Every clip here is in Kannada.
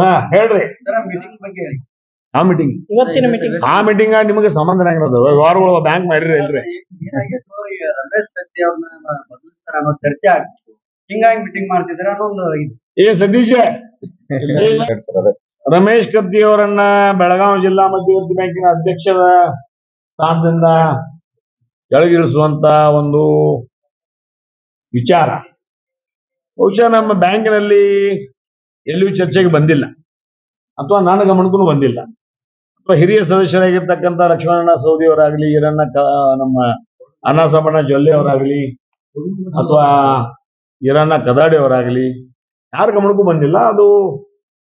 ಹಾ ಹೇಳ್ರಿ. ಆ ಮೀಟಿಂಗ್ ಇವತ್ತಿನ ಮೀಟಿಂಗ್ ಆ ಮೀಟಿಂಗ್ ನಿಮಗೆ ಸಂಬಂಧ ಆಗಿರೋದು ವ್ಯವಹಾರಗಳು ಬ್ಯಾಂಕ್ ಮಾಡಿರಿ ಇಲ್ರಿ ರಮೇಶ್ ಕತ್ತಿ ಅವ್ರನ್ನ ಬದಲಿಸ್ತಾರ ಅನ್ನೋ ಚರ್ಚೆ ಆಗ್ತಿತ್ತು ಹಿಂಗಾಗಿ ಮೀಟಿಂಗ್ ಮಾಡ್ತಿದ್ರ ಅನ್ನೋ ಒಂದು ಇದು. ಏ ಸತೀಶ! ರಮೇಶ್ ಕತ್ತಿ ಅವರನ್ನ ಬೆಳಗಾವಿ ಜಿಲ್ಲಾ ಮಧ್ಯವರ್ತಿ ಬ್ಯಾಂಕಿನ ಅಧ್ಯಕ್ಷರ ಸ್ಥಾನದಿಂದ ಕೆಳಗಿಳಿಸುವಂತ ಒಂದು ವಿಚಾರ. ಬಹುಶಃ ನಮ್ಮ ಬ್ಯಾಂಕಿನಲ್ಲಿ ಎಲ್ಲಿಯೂ ಚರ್ಚೆಗೆ ಬಂದಿಲ್ಲ. ಅಥವಾ ನನ್ನ ಗಮನಕ್ಕೂ ಬಂದಿಲ್ಲ. ಅಥವಾ ಹಿರಿಯ ಸದಸ್ಯರಾಗಿರ್ತಕ್ಕಂಥ ಲಕ್ಷ್ಮಣಣ್ಣ ಸೌದಿ ಅವರಾಗ್ಲಿ ಈರಣ್ಣ ನಮ್ಮ ಅನಾಸಮಣ್ಣ ಜೊಲ್ಲೆ ಅವರಾಗ್ಲಿ, ಅಥವಾ ಇರನ್ನ ಕದಾಡಿ ಅವರಾಗ್ಲಿ, ಯಾರ ಗಮನಕ್ಕೂ ಬಂದಿಲ್ಲ. ಅದು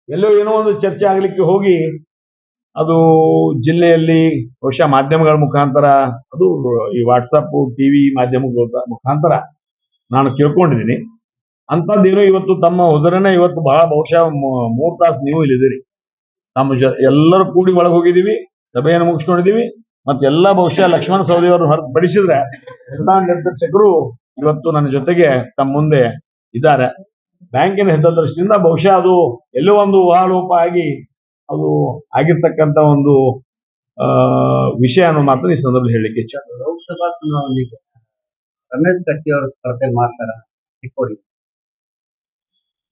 ಎಲ್ಲೋ ಏನೋ ಒಂದು ಚರ್ಚೆ ಆಗ್ಲಿಕ್ಕೆ ಹೋಗಿ ಅದು ಜಿಲ್ಲೆಯಲ್ಲಿ ಬಹುಶಃ ಮಾಧ್ಯಮಗಳ ಮುಖಾಂತರ, ಅದು ಈ ವಾಟ್ಸಪ್ ಟಿವಿ ಮಾಧ್ಯಮಗಳ ಮುಖಾಂತರ ನಾನು ಕೇಳ್ಕೊಂಡಿದ್ದೀನಿ. ಅಂಥದ್ದೇನೋ ಇವತ್ತು ತಮ್ಮ ಹೊಸರನ್ನ ಇವತ್ತು ಬಹಳ ಬಹುಶಃ ಮೂರ್ ತಾಸು ನೀವು ಇಲ್ಲಿದ್ದೀರಿ. ನಮ್ಮ ಜ ಎಲ್ಲರೂ ಕೂಡಿ ಒಳಗೆ ಹೋಗಿದ್ದೀವಿ, ಸಭೆಯನ್ನು ಮುಗಿಸ್ಕೊಂಡಿದ್ದೀವಿ ಮತ್ತೆಲ್ಲ ಬಹುಶಃ ಲಕ್ಷ್ಮಣ ಸವದಿ ಅವರು ಹೊರತುಪಡಿಸಿದ್ರೆ ಎಲ್ಲಾ ನಿರ್ದೇಶಕರು ಇವತ್ತು ನನ್ನ ಜೊತೆಗೆ ತಮ್ಮ ಮುಂದೆ ಇದ್ದಾರೆ. ಬ್ಯಾಂಕಿನ ಹಿತದೃಷ್ಟಿಯಿಂದ ಬಹುಶಃ ಅದು ಎಲ್ಲೋ ಒಂದು ಊಹಾಲೋಪ ಆಗಿ ಅದು ಆಗಿರ್ತಕ್ಕಂತ ಒಂದು, ಆ, ವಿಷಯ ಅನ್ನೋ ಮಾತ್ರ ಈ ಸಂದರ್ಭದಲ್ಲಿ ಹೇಳಲಿಕ್ಕೆ ಇಚ್ಛೆ. ಲೋಕಸಭಾ ಚುನಾವಣೆಗೆ ರಮೇಶ್ ಕತ್ತಿ ಅವರು ಸ್ಪರ್ಧೆ ಮಾಡ್ತಾರ ಚಿಕ್ಕೋಡಿ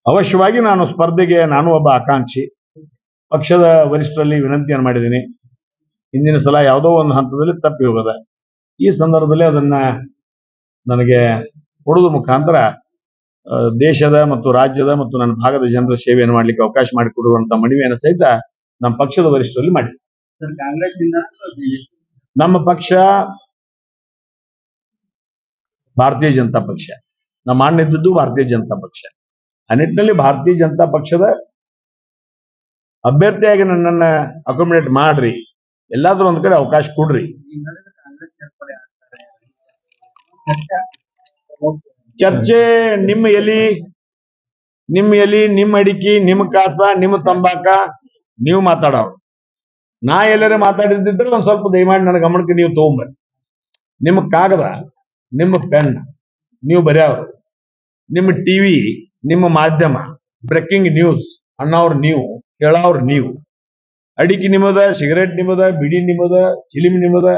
ಅವಶ್ಯವಾಗಿ ನಾನು ಸ್ಪರ್ಧೆಗೆ ನಾನು ಒಬ್ಬ ಆಕಾಂಕ್ಷಿ. ಪಕ್ಷದ ವರಿಷ್ಠರಲ್ಲಿ ವಿನಂತಿಯನ್ನು ಮಾಡಿದ್ದೀನಿ. ಹಿಂದಿನ ಸಲ ಯಾವುದೋ ಒಂದು ಹಂತದಲ್ಲಿ ತಪ್ಪಿ ಹೋಗದ. ಈ ಸಂದರ್ಭದಲ್ಲಿ ಅದನ್ನ ನನಗೆ ಕೊಡೋದ್ರ ಮುಖಾಂತರ ದೇಶದ ಮತ್ತು ರಾಜ್ಯದ ಮತ್ತು ನನ್ನ ಭಾಗದ ಜನರ ಸೇವೆಯನ್ನು ಮಾಡಲಿಕ್ಕೆ ಅವಕಾಶ ಮಾಡಿಕೊಡುವಂತ ಮನವಿಯನ್ನು ಸಹಿತ ನಮ್ಮ ಪಕ್ಷದ ವರಿಷ್ಠರಲ್ಲಿ ಮಾಡಿ ನಮ್ಮ ಪಕ್ಷ ಭಾರತೀಯ ಜನತಾ ಪಕ್ಷ. ನಮ್ಮ ಅಣ್ಣ ಇದ್ದದ್ದು ಭಾರತೀಯ ಜನತಾ ಪಕ್ಷ. ಆ ಭಾರತೀಯ ಜನತಾ ಪಕ್ಷದ ಅಭ್ಯರ್ಥಿಯಾಗಿ ನನ್ನನ್ನ ಅಕೊಮಿಡೇಟ್ ಮಾಡ್ರಿ. ಎಲ್ಲಾದ್ರೂ ಒಂದ್ ಕಡೆ ಅವಕಾಶ ಕೊಡ್ರಿ. ಚರ್ಚೆ ನಿಮ್ಮ ಎಲಿ ನಿಮ್ಮ ಎಲಿ, ನಿಮ್ಮ ಅಡಿಕೆ, ನಿಮ್ಮ ಕಾಸ, ನಿಮ್ಮ ತಂಬಾಕ, ನೀವು ಮಾತಾಡೋರು. ನಾ ಎಲ್ಲರೂ ಮಾತಾಡಿದ್ರೆ ಒಂದ್ ಸ್ವಲ್ಪ ದಯಮಾಡಿ ನನ್ನ ಗಮನಕ್ಕೆ ನೀವು ತಗೊಂಬರ್ರಿ. ನಿಮ್ಮ ಕಾಗದ, ನಿಮ್ಮ ಪೆನ್, ನೀವು ಬರೆಯೋರು ನಿಮ್ಮ ಟಿವಿ ನಿಮ್ಮ ಮಾಧ್ಯಮ ಬ್ರೇಕಿಂಗ್ ನ್ಯೂಸ್ ಅಣ್ಣವ್ರ ನೀವು ಕೇಳೋರ್ ನೀವು. ಅಡಿಕೆ ನಿಮ್ಮದ, ಸಿಗರೇಟ್ ನಿಮ್ಮದ, ಬಿಡಿ ನಿಮ್ಮದ, ಚಿಲಿಮ್ ನಿಮ್ಮದ,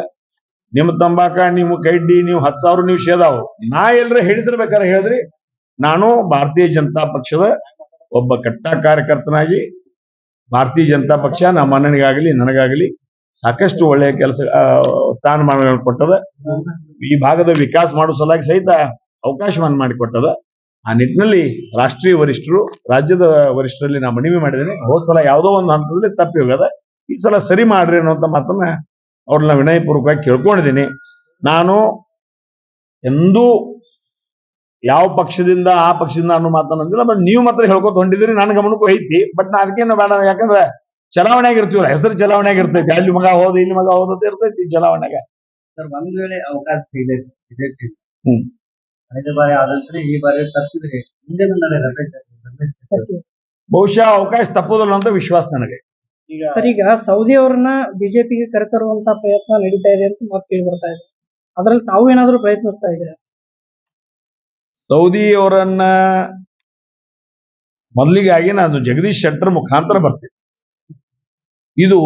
ನಿಮ್ಮ ತಂಬಾಕ, ನಿಮ್ಮ ಕೈಡ್ಡಿ, ನೀವು ಹತ್ತು ಸಾವಿರ ನೀವು ಸೇದಾವು ನಾ ಎಲ್ರ ಹೇಳಿದಿರ್ಬೇಕಾದ್ರೆ ಹೇಳಿದ್ರಿ, ನಾನು ಭಾರತೀಯ ಜನತಾ ಪಕ್ಷದ ಒಬ್ಬ ಕಟ್ಟ ಕಾರ್ಯಕರ್ತನಾಗಿ, ಭಾರತೀಯ ಜನತಾ ಪಕ್ಷ ನಮ್ಮ ಅಣ್ಣನಿಗಾಗಲಿ, ನನಗಾಗಲಿ ಸಾಕಷ್ಟು ಒಳ್ಳೆಯ ಕೆಲಸ ಸ್ಥಾನಮಾನಗಳನ್ನು ಕೊಟ್ಟದ. ಈ ಭಾಗದ ವಿಕಾಸ ಮಾಡೋ ಸಲುವಾಗಿ ಸಹಿತ ಅವಕಾಶವನ್ನು ಮಾಡಿಕೊಟ್ಟದ. ಆ ನಿಟ್ಟಿನಲ್ಲಿ ರಾಷ್ಟ್ರೀಯ ವರಿಷ್ಠರು ರಾಜ್ಯದ ವರಿಷ್ಠರಲ್ಲಿ ನಾ ಮನವಿ ಮಾಡಿದ್ದೇನೆ ಹೋದ ಸಲ ಯಾವುದೋ ಒಂದು ಹಂತದಲ್ಲಿ ತಪ್ಪಿ ಹೋಗದ ಈ ಸಲ ಸರಿ ಮಾಡ್ರಿ ಅನ್ನುವಂತ ಮಾತನ್ನ ಅವ್ರನ್ನ ವಿನಯಪೂರ್ವಕವಾಗಿ ಕೇಳ್ಕೊಂಡಿದ್ದೀನಿ. ನಾನು ಎಂದೂ ಯಾವ ಪಕ್ಷದಿಂದ ಆ ಪಕ್ಷದಿಂದ ಅನ್ನೋ ಮಾತನ್ನಂದಿಲ್ಲ ಬಟ್ ನೀವು ಮಾತ್ರ ಹೇಳ್ಕೊತ ಹೊಂಟಿದ್ದೀರಿ ನನ್ನ ಗಮನಕ್ಕೂ ಐತಿ. ಬಟ್ ನಾ ಅದಕ್ಕೇನು ಬೇಡ ಯಾಕಂದ್ರೆ ಚಲಾವಣೆಯಾಗಿ ಇರ್ತೀವಲ್ಲ ಹೆಸರು ಚಲಾವಣೆಯಾಗಿ ಇರ್ತೈತಿ ಅಲ್ಲಿ ಮಗ ಹೋದ ಇಲ್ಲಿ ಮಗ ಹೋದ ಇರ್ತೈತಿ ಚಲಾವಣೆಗೆ. ಸರ್ ಒಂದ್ ವೇಳೆ ಅವಕಾಶ ಸಿಗಲೇ ಬಿಜೆಪಿ ಹ್ಮ್. ಐದು ಬಾರಿ ಆದಂತ್ರಿ ಈ ಬಾರಿ ತಪ್ಪಿದ್ರೆ ಹಿಂದೆ ನಡೆ ರಮೇಶ್ ಬಹುಶಃ ಅವಕಾಶ ತಪ್ಪೋದಿಲ್ಲ ಅಂತ ವಿಶ್ವಾಸ ನನಗೆ. ಈಗ ಸರ್ ಈಗ ಸೌದಿ ಅವ್ರನ್ನ ಬಿಜೆಪಿಗೆ ಕರೆತರುವಂತ ಪ್ರಯತ್ನ ನಡೀತಾ ಇದೆ ಅಂತ ಮಾತು ಕೇಳಿ ಬರ್ತಾ ಇದೆ. ಅದ್ರಲ್ಲಿ ತಾವು ಏನಾದ್ರೂ ಪ್ರಯತ್ನಿಸ್ತಾ ಇದ್ದೀರಾ? ಸೌದಿ ಅವರನ್ನ ಮೊದಲಿಗಾಗಿ ನಾನು ಜಗದೀಶ್ ಶೆಟ್ಟರ್ ಮುಖಾಂತರ ಬರ್ತೀನಿ. ಇದು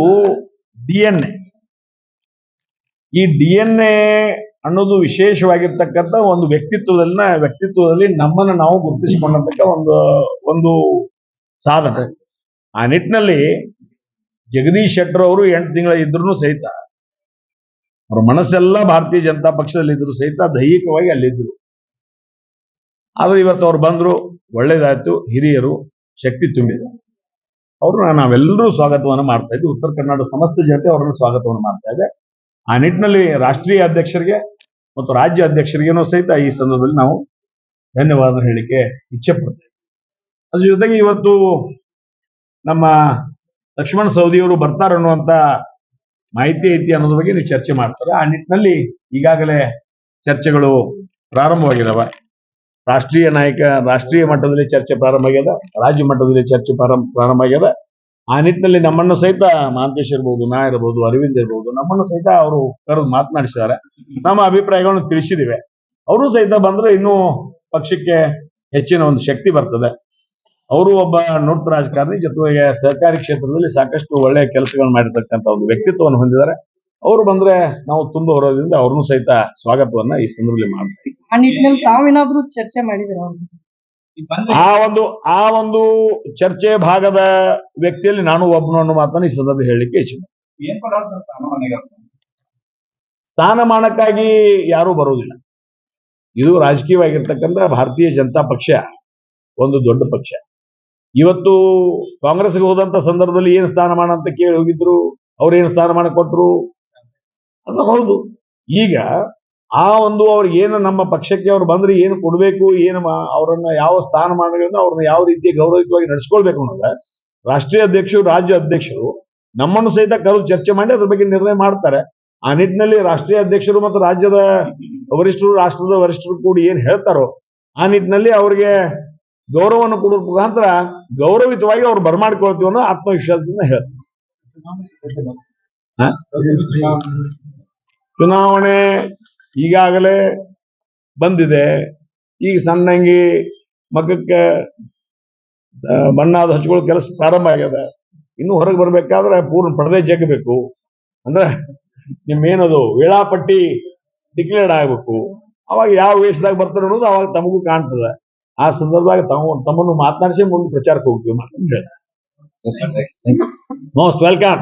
ಡಿ ಎನ್ ಎ. ಈ ಡಿ ಎನ್ ಎ ಅನ್ನೋದು ವಿಶೇಷವಾಗಿರ್ತಕ್ಕಂಥ ಒಂದು ವ್ಯಕ್ತಿತ್ವದಲ್ಲಿನ ವ್ಯಕ್ತಿತ್ವದಲ್ಲಿ ನಮ್ಮನ್ನ ನಾವು ಗುರುತಿಸಿಕೊಂಡಂತಕ್ಕ ಒಂದು ಒಂದು ಸಾಧನ ಆ ನಿಟ್ಟಿನಲ್ಲಿ ಜಗದೀಶ್ ಶೆಟ್ಟರ್ ಅವರು ಎಂಟು ತಿಂಗಳ ಇದ್ರು ಸಹಿತ, ಅವ್ರ ಮನಸ್ಸೆಲ್ಲ ಭಾರತೀಯ ಜನತಾ ಪಕ್ಷದಲ್ಲಿ ಇದ್ರು ಸಹಿತ ದೈಹಿಕವಾಗಿ ಅಲ್ಲಿದ್ರು ಆದ್ರೆ ಇವತ್ತು ಅವ್ರು ಬಂದ್ರು, ಒಳ್ಳೇದಾಯ್ತು, ಹಿರಿಯರು, ಶಕ್ತಿ ತುಂಬಿದ. ಅವ್ರನ್ನ ನಾವೆಲ್ಲರೂ ಸ್ವಾಗತವನ್ನು ಮಾಡ್ತಾ ಇದ್ವಿ. ಉತ್ತರ ಕರ್ನಾಟಕ ಸಮಸ್ತ ಜನತೆ ಅವರನ್ನು ಸ್ವಾಗತವನ್ನು ಮಾಡ್ತಾ ಇದೆ. ಆ ನಿಟ್ಟಿನಲ್ಲಿ ರಾಷ್ಟ್ರೀಯ ಅಧ್ಯಕ್ಷರಿಗೆ ಮತ್ತು ರಾಜ್ಯ ಅಧ್ಯಕ್ಷರಿಗೇನೂ ಸಹಿತ ಈ ಸಂದರ್ಭದಲ್ಲಿ ನಾವು ಧನ್ಯವಾದ ಹೇಳಿಕೆ ಇಚ್ಛೆ ಪಡ್ತೇವೆ. ಅದ್ರ ಜೊತೆಗೆ ಇವತ್ತು ನಮ್ಮ ಲಕ್ಷ್ಮಣ ಸೌದಿಯವರು ಬರ್ತಾರ ಅನ್ನುವಂತ ಮಾಹಿತಿ ಐತಿ ಅನ್ನೋದ್ರ ಬಗ್ಗೆ ನೀವು ಚರ್ಚೆ ಮಾಡ್ತಾರೆ. ಆ ನಿಟ್ಟಿನಲ್ಲಿ ಈಗಾಗಲೇ ಚರ್ಚೆಗಳು ಪ್ರಾರಂಭವಾಗಿದಾವೆ. ರಾಷ್ಟ್ರೀಯ ನಾಯಕ, ರಾಷ್ಟ್ರೀಯ ಮಟ್ಟದಲ್ಲಿ ಚರ್ಚೆ ಪ್ರಾರಂಭ ಆಗ್ಯದ, ರಾಜ್ಯ ಮಟ್ಟದಲ್ಲಿ ಚರ್ಚೆ ಪ್ರಾರಂಭ ಪ್ರಾರಂಭ ಆಗ್ಯದ. ಆ ನಿಟ್ಟಿನಲ್ಲಿ ನಮ್ಮನ್ನು ಸಹಿತ ಮಹಾಂತೇಶ್ ಇರ್ಬೋದು ನಾ ಇರ್ಬೋದು, ಅರವಿಂದ್ ಇರ್ಬೋದು, ನಮ್ಮನ್ನು ಸಹಿತ ಅವರು ಕರೆದು ಮಾತನಾಡಿಸಿದ್ದಾರೆ. ನಮ್ಮ ಅಭಿಪ್ರಾಯಗಳನ್ನು ತಿಳಿಸಿದಿವೆ. ಅವರು ಸಹಿತ ಬಂದ್ರೆ ಇನ್ನೂ ಪಕ್ಷಕ್ಕೆ ಹೆಚ್ಚಿನ ಒಂದು ಶಕ್ತಿ ಬರ್ತದೆ. ಅವರು ಒಬ್ಬ ನೂತನ ರಾಜಕಾರಣಿ, ಜೊತೆಗೆ ಸಹಕಾರಿ ಕ್ಷೇತ್ರದಲ್ಲಿ ಸಾಕಷ್ಟು ಒಳ್ಳೆಯ ಕೆಲಸಗಳನ್ನು ಮಾಡಿರ್ತಕ್ಕಂಥ ಒಂದು ವ್ಯಕ್ತಿತ್ವವನ್ನು ಹೊಂದಿದ್ದಾರೆ. ಅವರು ಬಂದ್ರೆ ನಾವು ತುಂಬಾ ಹೊರೋದ್ರಿಂದ ಅವ್ರನ್ನೂ ಸಹಿತ ಸ್ವಾಗತವನ್ನ ಈ ಸಂದರ್ಭದಲ್ಲಿ ಮಾಡ್ತೀವಿ. ಆ ನಿಟ್ಟಿನಲ್ಲಿ ತಾವೇನಾದ್ರೂ ಚರ್ಚೆ ಮಾಡಿದಿರ? ಆ ಒಂದು ಆ ಒಂದು ಚರ್ಚೆ ಭಾಗದ ವ್ಯಕ್ತಿಯಲ್ಲಿ ನಾನು ಒಬ್ಬನು ಅನ್ನೋ ಮಾತನ್ನು ಈ ಸಂದರ್ಭ ಹೇಳಲಿಕ್ಕೆ ಇಚ್ಛೆ ಸ್ಥಾನಮಾನಕ್ಕಾಗಿ ಯಾರೂ ಬರುವುದಿಲ್ಲ. ಇದು ರಾಜಕೀಯವಾಗಿರ್ತಕ್ಕಂಥ ಭಾರತೀಯ ಜನತಾ ಪಕ್ಷ ಒಂದು ದೊಡ್ಡ ಪಕ್ಷ. ಇವತ್ತು ಕಾಂಗ್ರೆಸ್ಗೆ ಹೋದಂತ ಸಂದರ್ಭದಲ್ಲಿ ಏನು ಸ್ಥಾನಮಾನ ಅಂತ ಕೇಳಿ ಹೋಗಿದ್ರು ಅವ್ರು ಏನು ಸ್ಥಾನಮಾನ ಕೊಟ್ಟರು ಅಂತ ಹೌದು. ಈಗ ಆ ಒಂದು ಅವ್ರಿಗೆ ಏನು ನಮ್ಮ ಪಕ್ಷಕ್ಕೆ ಅವ್ರು ಬಂದ್ರೆ ಏನು ಕೊಡಬೇಕು ಏನು ಅವರನ್ನ ಯಾವ ಸ್ಥಾನಮಾನಗಳಿಂದ ಅವ್ರನ್ನ ಯಾವ ರೀತಿಯ ಗೌರವಿತವಾಗಿ ನಡೆಸ್ಕೊಳ್ಬೇಕು ಅನ್ನೋದ ರಾಷ್ಟ್ರೀಯ ಅಧ್ಯಕ್ಷರು ರಾಜ್ಯ ಅಧ್ಯಕ್ಷರು ನಮ್ಮನ್ನು ಸಹಿತ ಕರೆದು ಚರ್ಚೆ ಮಾಡಿ ಅದ್ರ ಬಗ್ಗೆ ನಿರ್ಣಯ ಮಾಡ್ತಾರೆ. ಆ ನಿಟ್ಟಿನಲ್ಲಿ ರಾಷ್ಟ್ರೀಯ ಅಧ್ಯಕ್ಷರು ಮತ್ತು ರಾಜ್ಯದ ವರಿಷ್ಠರು ರಾಷ್ಟ್ರದ ವರಿಷ್ಠರು ಕೂಡಿ ಏನ್ ಹೇಳ್ತಾರೋ ಆ ನಿಟ್ಟಿನಲ್ಲಿ ಅವ್ರಿಗೆ ಗೌರವವನ್ನು ಕೊಡೋ ಮುಖಾಂತರ ಗೌರವಿತವಾಗಿ ಅವ್ರು ಬರ್ಮಾಡ್ಕೊಳ್ತೀವಿ ಅನ್ನೋ ಆತ್ಮವಿಶ್ವಾಸದಿಂದ ಹೇಳ್ತಾರೆ? ಚುನಾವಣೆ ಈಗಾಗಲೇ ಬಂದಿದೆ. ಈಗ ಸಣ್ಣಂಗಿ ಮಗಕ್ಕೆ ಮಣ್ಣಾದ ಹಚ್ಕೊಳ್ಳೋ ಕೆಲಸ ಪ್ರಾರಂಭ ಆಗ್ಯದ ಇನ್ನು ಹೊರಗೆ ಬರ್ಬೇಕಾದ್ರೆ ಪೂರ್ಣ ಪಡೆದೇ ಜಗ್ಬೇಕು ಅಂದ್ರೆ ನಿಮ್ಮೇನದು ವೇಳಾಪಟ್ಟಿ ಡಿಕ್ಲೇರ್ಡ್ ಆಗ್ಬೇಕು. ಅವಾಗ ಯಾವ ವೇಷದಾಗ ಬರ್ತಾರೆ ಅನ್ನೋದು ಅವಾಗ ತಮಗೂ ಕಾಣ್ತದೆ. ಆ ಸಂದರ್ಭದಾಗ ತಮ್ಮ ತಮ್ಮನ್ನು ಮಾತನಾಡಿಸಿ ಮುಂದೆ ಪ್ರಚಾರಕ್ಕೆ ಹೋಗ್ತೀವಿ ಮೋಸ್ಟ್ ವೆಲ್ಕಮ್